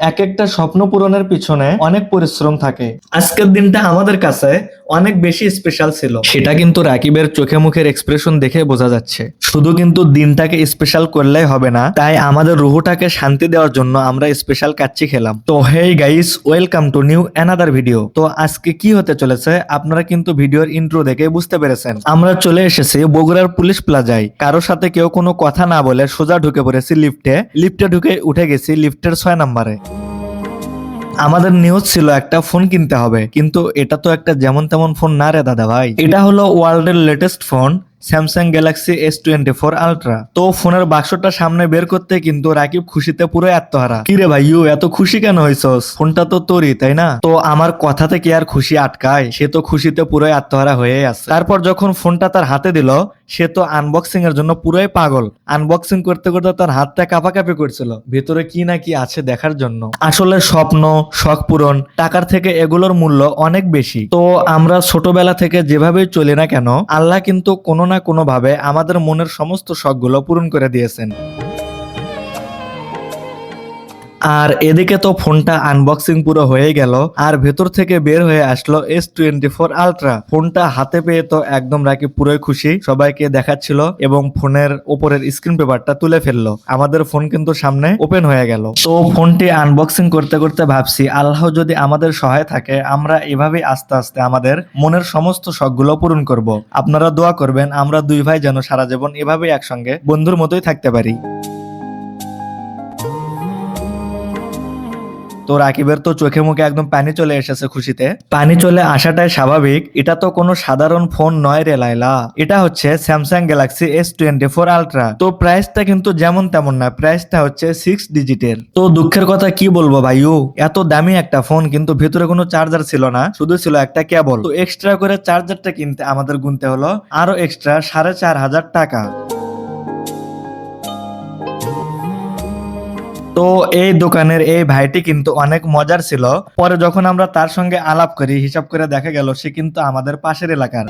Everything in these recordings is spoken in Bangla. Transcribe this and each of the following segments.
এক একটা স্বপ্ন পূরণের পিছনে অনেক পরিশ্রম থাকে। আজকের দিনটা আমাদের কাছে অনেক বেশি স্পেশাল ছিল। সেটা কিন্তু রাকিবের চোখে মুখের এক্সপ্রেশন দেখে বোঝা যাচ্ছে। শুধু কিন্তু দিনটাকে স্পেশাল করলেই হবে না, তাই আমাদের রুহুটাকে শান্তি দেওয়ার জন্য আমরা স্পেশাল কাচ্চি খেলাম। তো hey guys welcome to new another video তো আজকে কি হতে চলেছে, আপনারা কিন্তু ভিডিওর ইন্ট্রো দেখে বুঝতে পেরেছেন। আমরা চলে এসেছি বগুড়ার পুলিশ প্লাজায় কারোর সাথে কেউ কোনো কথা না বলে সোজা ঢুকে পড়েছি লিফটে লিফটে ঢুকে উঠে গেছি লিফটের ছয় নম্বরে। আমাদের নিউজ ছিল একটা ফোন কিনতে হবে, কিন্তু এটা তো একটা যেমন তেমন ফোন না রে দাদা ভাই। এটা হলো ওয়ার্ল্ডের latest phone Samsung Galaxy S twenty four ultra তো ফোনের বাক্সটা সামনে বের করতে কিন্তু রাকিব খুশিতে পুরো আত্মহারা। কিরে ভাই, ইউ, এত খুশি কেন হয়েছস ফোনটা তো তোরই, তাই না? তো আমার কথাতে কি আর খুশি আটকায়, সে তো খুশিতে পুরো আত্মহারা হয়ে আছে। তারপর যখন ফোনটা তার হাতে দিল সে তো আনবক্সিং এর জন্য পুরোই পাগল। আনবক্সিং করতে করতে তার হাতটা কাঁপাকাঁপি করছিল। ভিতরে কি না কি আছে দেখার জন্য। আসলে স্বপ্ন, শখ পূরণ, টাকার থেকে এগুলোর মূল্য অনেক বেশি। তো আমরা ছোটবেলা থেকে যেভাবে চলি না কেন, আল্লাহ কিন্তু কোনো না কোনো ভাবে আমাদের মনের সমস্ত শখগুলো পূরণ করে দিয়েছেন। আর এদিকে তো ফোনটা আনবক্সিং পুরো হয়ে গেল, আর ভেতর থেকে বের হয়ে আসলো এস টোয়েন্টি ফোর আলট্রা ফোনটা হাতে পেয়ে তো একদম রাকি পুরোই খুশি। সবাইকে দেখাচ্ছিল এবং ফোনের উপরের স্ক্রিন পেপারটা তুলে ফেলল। আমাদের ফোন কিন্তু সামনে ওপেন হয়ে গেল। তো ফোনটি আনবক্সিং করতে করতে ভাবছি, আল্লাহ যদি আমাদের সহায় থাকে, আমরা এভাবেই আস্তে আস্তে আমাদের মনের সমস্ত শখগুলো পূরণ করব। আপনারা দোয়া করবেন, আমরা দুই ভাই যেন সারা জীবন এভাবেই একসঙ্গে বন্ধুর মতোই থাকতে পারি। তো রাকিবের তো চোখে মুখে একদম পানি চলে এসেছে খুশিতে। পানি চলে আসাটাই স্বাভাবিক। এটা তো কোনো সাধারণ ফোন নয় রে লাইলা এটা হচ্ছে Samsung Galaxy S twenty four ultra তো প্রাইসটা কিন্তু যেমন তেমন না প্রাইসটা হচ্ছে সিক্স ডিজিটের তো দুঃখের কথা কি বলব ভাইউ এত দামি একটা ফোন কিন্তু ভেতরে কোনো চার্জার ছিল না, শুধু ছিল একটা কেবল তো এক্সট্রা করে চার্জারটা কিনতে আমাদের গুনতে হলো। আরও এক্সট্রা সাড়ে চার হাজার টাকা। তো এই দোকানের এই ভাইটি কিন্তু অনেক মজার ছিল। পরে যখন আমরা তার সঙ্গে আলাপ করি, হিসাব করে দেখা গেল সে কিন্তু আমাদের পাশের এলাকার।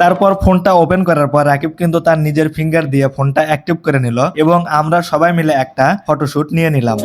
তারপর ফোনটা ওপেন করার পর রাকিব কিন্তু তার নিজের ফিঙ্গার দিয়ে ফোনটা অ্যাক্টিভ করে নিল এবং আমরা সবাই মিলে একটা ফটোশুট নিয়ে নিলাম।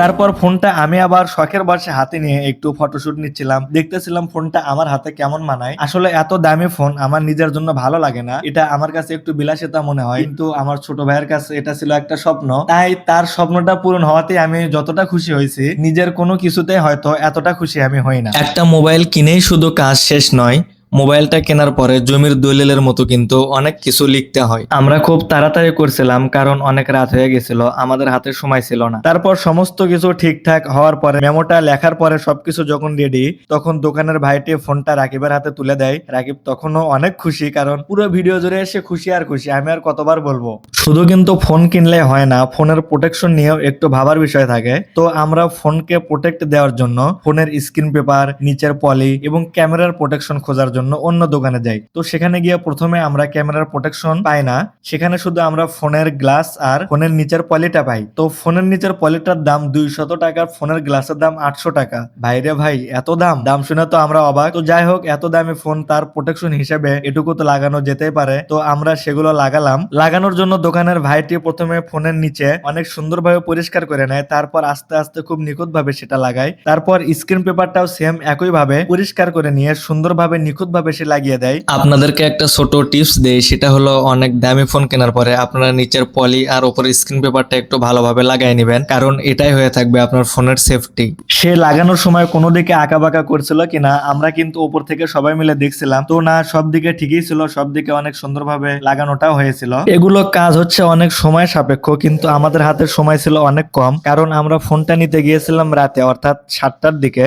তারপর ফোনটা আমি আবার শখের বসে হাতে নিয়ে একটু ফটোশুট নিচ্ছিলাম। দেখতেছিলাম ফোনটা আমার হাতে কেমন মানায়। আসলে এত দামি ফোন আমার নিজের জন্য ভালো লাগে না। এটা আমার কাছে একটু বিলাসিতা মনে হয়। কিন্তু আমার ছোট ভাইয়ের কাছে এটা ছিল একটা স্বপ্ন। তাই তার স্বপ্নটা পূরণ হওয়াতে আমি যতটা খুশি হয়েছি, নিজের কোনো কিছুতে হয়তো এতটা খুশি আমি হই না। একটা মোবাইল কিনেই শুধু কাজ শেষ নয় মোবাইলটা কেনার পরে জমির দলিলের মতো কিন্তু অনেক কিছু লিখতে হয়। আমরা খুব তাড়াতাড়ি করছিলাম, কারণ অনেক রাত হয়ে গেছিল, আমাদের হাতে সময় ছিল না। তারপর সমস্ত কিছু ঠিকঠাক হওয়ার পরে, মেমোটা লেখার পরে সবকিছু যখন রেডি তখন দোকানের ভাইটি ফোনটা রাকিবের হাতে তুলে দেয়। রাকিব তখনও অনেক খুশি, কারণ পুরো ভিডিও জুড়ে এসে খুশি আর খুশি, আমি আর কতবার বলব। শুধু কিন্তু ফোন কিনলে হয় না, ফোনের প্রোটেকশন নিয়েও একটু ভাবার বিষয় থাকে। তো আমরা ফোনকে প্রোটেক্ট দেওয়ার জন্য, ফোনের স্ক্রিন পেপার নিচের পলি এবং ক্যামেরার প্রোটেকশন খোঁজার জন্য অন্য দোকানে যাই। তো সেখানে গিয়ে প্রথমে আমরা ক্যামেরার প্রোটেকশন পাই না। সেখানে শুধু আমরা ফোনের গ্লাস আর ফোনের নিচের পলিটা পাই। তো ফোনের নিচের পলিটার দাম দুইশত টাকার ফোনের গ্লাসের দাম আটশো টাকা। ভাইরে ভাই, এত দাম? দাম শুনে তো আমরা অবাক। তো যাই হোক, এত দামি ফোন তার প্রোটেকশন হিসেবে এটুকু তো লাগানো যেতেই পারে। তো আমরা সেগুলো লাগালাম। লাগানোর জন্য দোকানের ভাইটি প্রথমে ফোনের নিচে অনেক সুন্দরভাবে পরিষ্কার করে নেয়। তারপর আস্তে আস্তে খুব নিখুঁত ভাবে সেটা লাগায়। তারপর স্ক্রিন পেপারটাও সেম একই ভাবে পরিষ্কার করে নিয়ে সুন্দরভাবে নিখুঁত ভাবে সে লাগিয়ে দেয়। আপনাদেরকে একটা ছোট টিপস দেই সেটা হলো অনেক দামি ফোন কেনার পরে আপনারা নিচের পলি আর উপরে স্ক্রিন পেপারটা একটু ভালোভাবে লাগাই নেবেন কারণ এটাই হয়ে থাকবে আপনার ফোনের সেফটি সে লাগানোর সময় কোনো দিকে আঁকা বাঁকা করছিল কিনা আমরা কিন্তু উপর থেকে সবাই মিলে দেখছিলাম। তো না সব দিকে ঠিকই ছিল সব দিকে অনেক সুন্দরভাবে লাগানোটাও হয়েছিল। এগুলো কাজ হচ্ছে অনেক সময় সাপেক্ষ কিন্তু আমাদের হাতে সময় ছিল অনেক কম কারণ আমরা ফোনটা নিতে গিয়েছিলাম রাতে অর্থাৎ সাতটার দিকে।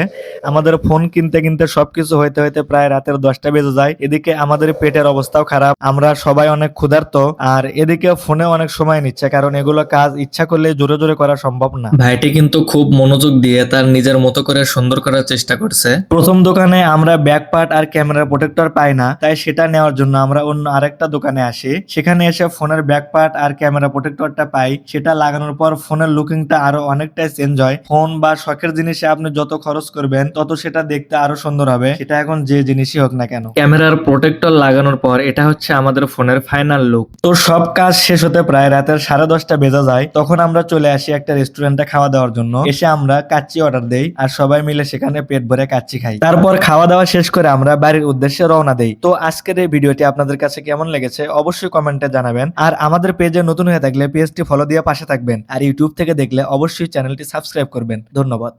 আমাদের ফোন কিনতে কিনতে সবকিছু হইতে হইতে প্রায় রাতের দশটা বেজে যায়। এদিকে আমাদের পেটের অবস্থাও খারাপ। আমরা সবাই অনেক ক্ষুধার্ত আর এদিকে ফোনে অনেক সময় নিচ্ছে কারণ এগুলো কাজ ইচ্ছা করলে জোরে জোরে করা সম্ভব না। ভাইটি কিন্তু খুব মনোযোগ দিয়ে তার নিজের মতো করে সুন্দর করার চেষ্টা করছে। প্রথম দোকানে আমরা ব্যাক পার্ট আর ক্যামেরা প্রোটেক্টর পাই না তাই সেটা নেওয়ার জন্য আমরা অন্য আরেকটা দোকানে আসি। সেখানে এসে ফোনের ব্যাক পার্ট আর ক্যামেরা প্রোটেক্টরটা পাই। সেটা লাগানোর পর ফোনের লুকিংটা আরও অনেকটাই চেঞ্জ হয়। ফোন বা শখের জিনিসে আপনি যত খরচ করবেন তত সেটা দেখতে আরও সুন্দর হবে। সেটা এখন যে জিনিসই হোক না না কেন? ক্যামেরার প্রোটেক্টর লাগানোর পর এটা হচ্ছে আমাদের ফোনের ফাইনাল লুক। তো সব কাজ শেষ হতে প্রায় রাতের সাড়ে দশটা বেজে যায়। তখন আমরা চলে আসি একটা রেস্টুরেন্টে খাওয়া দাওয়ার জন্য। এসে আমরা কাচ্চি অর্ডার দেই আর সবাই মিলে সেখানে পেট ভরে কাচ্চি খাই। তারপর খাওয়া দাওয়া শেষ করে আমরা বাড়ির উদ্দেশ্যে রওনা দেই। তো আজকের এই ভিডিওটি আপনাদের কাছে কেমন লেগেছে অবশ্যই কমেন্টে জানাবেন। আর আমাদের পেজে নতুন হয়ে থাকলে পেজটি ফলো দিয়ে পাশে থাকবেন। আর ইউটিউব থেকে দেখলে অবশ্যই চ্যানেলটি সাবস্ক্রাইব করবেন। ধন্যবাদ।